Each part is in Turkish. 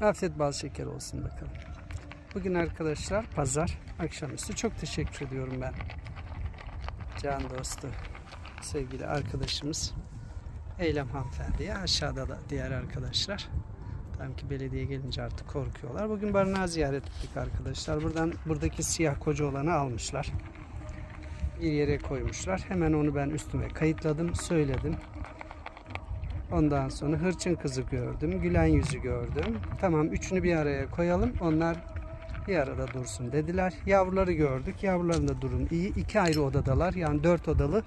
Afiyet bal şeker olsun bakalım. Bugün arkadaşlar pazar akşamüstü. Çok teşekkür ediyorum ben. Can dostu, sevgili arkadaşımız Eylem hanımefendiye. Aşağıda da diğer arkadaşlar. Tabii ki belediye gelince artık korkuyorlar. Bugün barınağı ziyaret ettik arkadaşlar. Buradan buradaki siyah koca olanı almışlar. Bir yere koymuşlar. Hemen onu ben üstüme kayıtladım, söyledim. Ondan sonra hırçın kızı gördüm, gülen yüzü gördüm. Tamam üçünü bir araya koyalım. Onlar bir arada dursun dediler. Yavruları gördük. Yavruların da durum iyi. İki ayrı odadalar. Yani dört odalı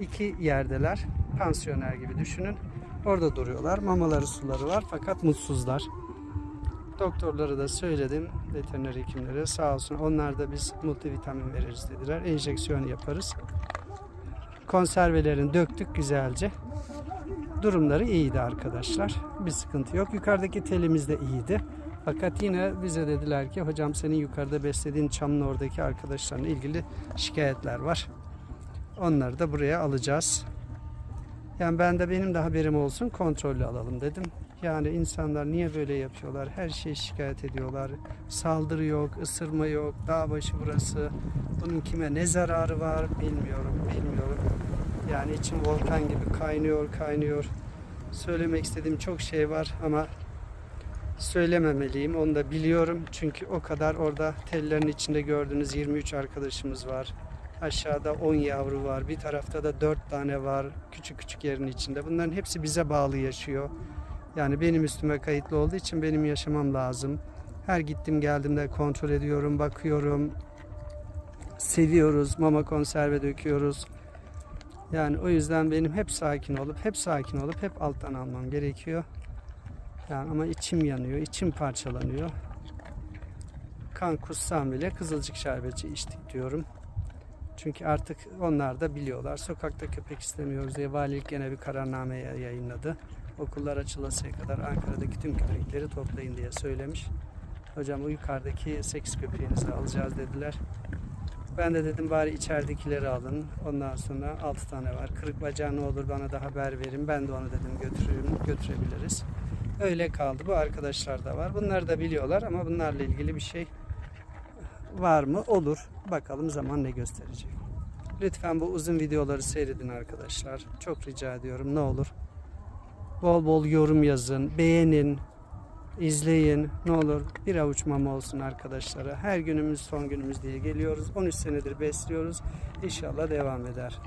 iki yerdeler. Pansiyoner gibi düşünün. Orada duruyorlar. Mamaları suları var fakat mutsuzlar. Doktorlara da söyledim. Veteriner hekimlere sağ olsun. Onlar da biz multivitamin veririz dediler. Enjeksiyon yaparız. Konservelerini döktük güzelce. Durumları iyiydi arkadaşlar. Bir sıkıntı yok. Yukarıdaki telimiz de iyiydi. Fakat yine bize dediler ki hocam senin yukarıda beslediğin çamın oradaki arkadaşlarla ilgili şikayetler var. Onları da buraya alacağız. Yani ben de benim de haberim olsun kontrollü alalım dedim. Yani insanlar niye böyle yapıyorlar? Her şeyi şikayet ediyorlar. Saldırı yok, ısırma yok, dağ başı burası. Bunun kime ne zararı var bilmiyorum, bilmiyorum. Yani içim volkan gibi kaynıyor, kaynıyor. Söylemek istediğim çok şey var ama söylememeliyim. Onu da biliyorum. Çünkü o kadar orada tellerin içinde gördüğünüz 23 arkadaşımız var. Aşağıda 10 yavru var. Bir tarafta da 4 tane var. Küçük küçük yerin içinde. Bunların hepsi bize bağlı yaşıyor. Yani benim üstüme kayıtlı olduğu için benim yaşamam lazım. Her gittim geldiğimde kontrol ediyorum, bakıyorum. Seviyoruz, mama konserve döküyoruz. Yani o yüzden benim hep sakin olup, hep sakin olup, hep alttan almam gerekiyor. Yani ama içim yanıyor, içim parçalanıyor. Kan kussam bile kızılcık şerbeti içtik diyorum. Çünkü artık onlar da biliyorlar. Sokakta köpek istemiyoruz diye valilik gene bir kararname ya- yayınladı. Okullar açılasıya kadar Ankara'daki tüm köpekleri toplayın diye söylemiş. Hocam o yukarıdaki 8 köpeğinizi alacağız dediler. Ben de dedim bari içeridekileri alın. Ondan sonra 6 tane var. Kırık bacağı ne olur bana da haber verin. Ben de onu dedim götürürüm, götürebiliriz. Öyle kaldı. Bu arkadaşlar da var. Bunları da biliyorlar ama bunlarla ilgili bir şey var mı? Olur. Bakalım zaman ne gösterecek. Lütfen bu uzun videoları seyredin arkadaşlar. Çok rica ediyorum ne olur. Bol bol yorum yazın, beğenin, izleyin. Ne olur bir avuç mama olsun arkadaşlara. Her günümüz son günümüz diye geliyoruz. 13 senedir besliyoruz. İnşallah devam eder.